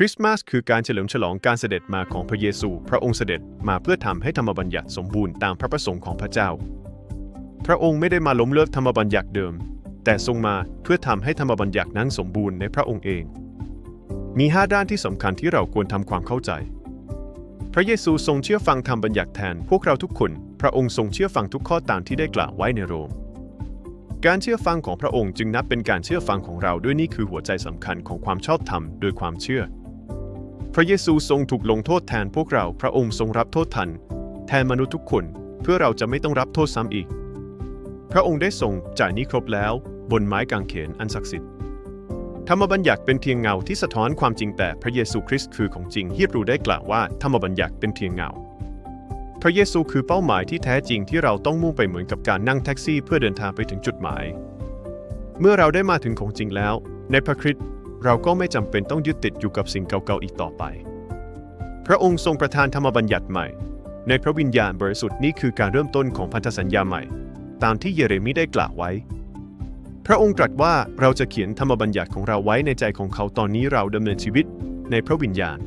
คริสต์มาสคือการเฉลิมฉลองการเสด็จมาของพระเยซู พระองค์เสด็จมาเพื่อทำให้ธรรมบัญญัติสมบูรณ์ตามพระประสงค์ของพระเจ้า พระองค์ไม่ได้มาล้มเลิกธรรมบัญญัติเดิม แต่ทรงมาเพื่อทำให้ธรรมบัญญัตินั้นสมบูรณ์ในพระองค์เอง มีห้าด้านที่สำคัญที่เราควรทำความเข้าใจ พระเยซูทรงเชื่อฟังธรรมบัญญัติแทนพวกเราทุกคน พระองค์ทรงเชื่อฟังทุกข้อตามที่ได้กล่าวไว้ในโรม การเชื่อฟังของพระองค์จึงนับเป็นการเชื่อฟังของเราด้วยนี่คือหัวใจสำคัญของความชอบธรรมโดยความเชื่อ พระเยซูทรงถูกลงโทษแทนพวกเรา พระองค์ทรงรับโทษทัน แทนมนุษย์ทุกคน เพื่อเราจะไม่ต้องรับโทษซ้ำอีก พระองค์ได้ทรงจ่ายนี้ครบแล้ว บนไม้กางเขนอันศักดิ์สิทธิ์ ธรรมบัญญัติเป็นเพียงเงาที่สะท้อนความจริงแต่พระเยซูคริสต์คือของจริงฮีบรูได้กล่าวว่าธรรมบัญญัติเป็นเพียงเงา พระเยซูคือเป้าหมายที่แท้จริงที่เราต้องมุ่งไปเหมือนกับการนั่งแท็กซี่ เพื่อเดินทางไปถึงจุดหมาย เมื่อเราได้มาถึงของจริงแล้ว ในพระคริสต์ เราก็ไม่จำเป็นต้องยึดติดอยู่กับสิ่งเก่าๆอีกต่อไป พระองค์ทรงประทานธรรมบัญญัติใหม่ ในพระวิญญาณบริสุทธิ์นี่คือการเริ่มต้นของพันธสัญญาใหม่ ตามที่เยเรมีได้กล่าวไว้ พระองค์ตรัสว่าเราจะเขียนธรรมบัญญัติของเราไว้ในใจของเขาตอนนี้เราดำเนินชีวิตในพระวิญญาณ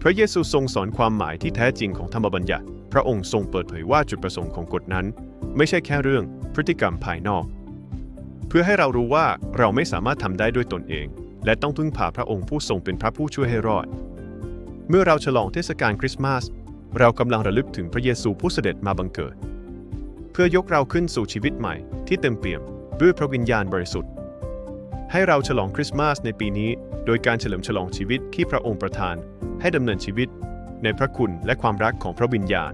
พระเยซูทรงสอนความหมายที่แท้จริงของธรรมบัญญัติ พระองค์ทรงเปิดเผยว่าจุดประสงค์ของกฎนั้น ไม่ใช่แค่เรื่องพฤติกรรมภายนอก เพื่อให้เรารู้ว่าเราไม่สามารถทำได้ด้วยตนเอง และต้องพึ่งพาพระองค์ผู้ทรงเป็นพระผู้ช่วยให้รอด เมื่อเราฉลองเทศกาลคริสต์มาส เรากำลังระลึกถึงพระเยซูผู้เสด็จมาบังเกิด เพื่อยกเราขึ้นสู่ชีวิตใหม่ที่เต็มเปี่ยมด้วยพระวิญญาณบริสุทธิ์ ให้เราฉลองคริสต์มาสในปีนี้ โดยการเฉลิมฉลองชีวิตที่พระองค์ประทาน ให้ดำเนินชีวิต ในพระคุณและความรักของพระวิญญาณ